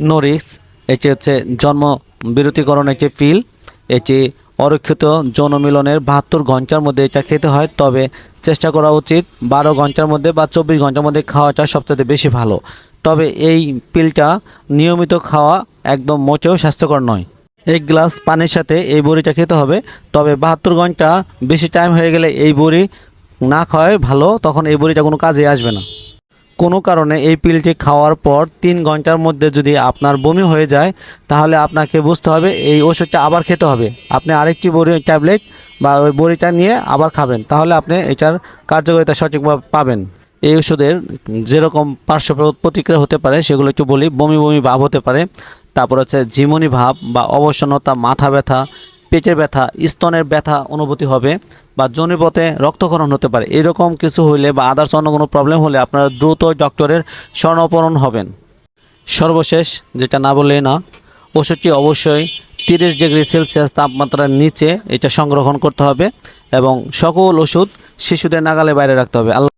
নোরিক্স এটি হচ্ছে জন্ম বিরতিকরণ একটি পিল এটি অরক্ষিত যৌন মিলনের বাহাত্তর ঘণ্টার মধ্যে এটা খেতে হয়, তবে চেষ্টা করা উচিত বারো ঘণ্টার মধ্যে বা চব্বিশ ঘণ্টার মধ্যে খাওয়াটা সবচেয়ে বেশি ভালো। তবে এই পিলটা নিয়মিত খাওয়া একদম মোটেও স্বাস্থ্যকর নয়। এক গ্লাস পানির সাথে এই বড়িটা খেতে হবে, তবে বাহাত্তর ঘণ্টা বেশি টাইম হয়ে গেলে এই বড়ি না খাওয়াই ভালো, তখন এই বড়িটা কোনো কাজে আসবে না। কোনো কারণে এই পিলটি খাওয়ার পর তিন ঘণ্টার মধ্যে যদি আপনার বমি হয়ে যায়, তাহলে আপনাকে বুঝতে হবে এই ওষুধটা আবার খেতে হবে। আপনি আরেকটি বড়ি ট্যাবলেট বা ওই বড়িটা নিয়ে আবার খাবেন, তাহলে আপনি এটার কার্যকারিতা সঠিকভাবে পাবেন। এই ওষুধের যেরকম পার্শ্ব প্রতিক্রিয়া হতে পারে, সেগুলো একটু বলি, বমি বমি ভাব হতে পারে। তারপর হচ্ছে ঝিমুনি ভাব বা অবসন্নতা, মাথা ব্যথা, পেটের ব্যথা, স্তনের ব্যথা অনুভূতি হবে। বা জনিপথে রক্তক্ষরণ হতে পারে। এরকম কিছু হইলে বা আদার্স অন্য কোনো প্রবলেম হলে আপনারা দ্রুত ডক্টরের স্বর্ণপরণ হবেন। সর্বশেষ, যেটা না বললেই না, ওষুধটি অবশ্যই তিরিশ ডিগ্রি সেলসিয়াস তাপমাত্রার নিচে এটা সংরক্ষণ করতে হবে এবং সকল ওষুধ শিশুদের নাগালে বাইরে রাখতে হবে। আল্লাহ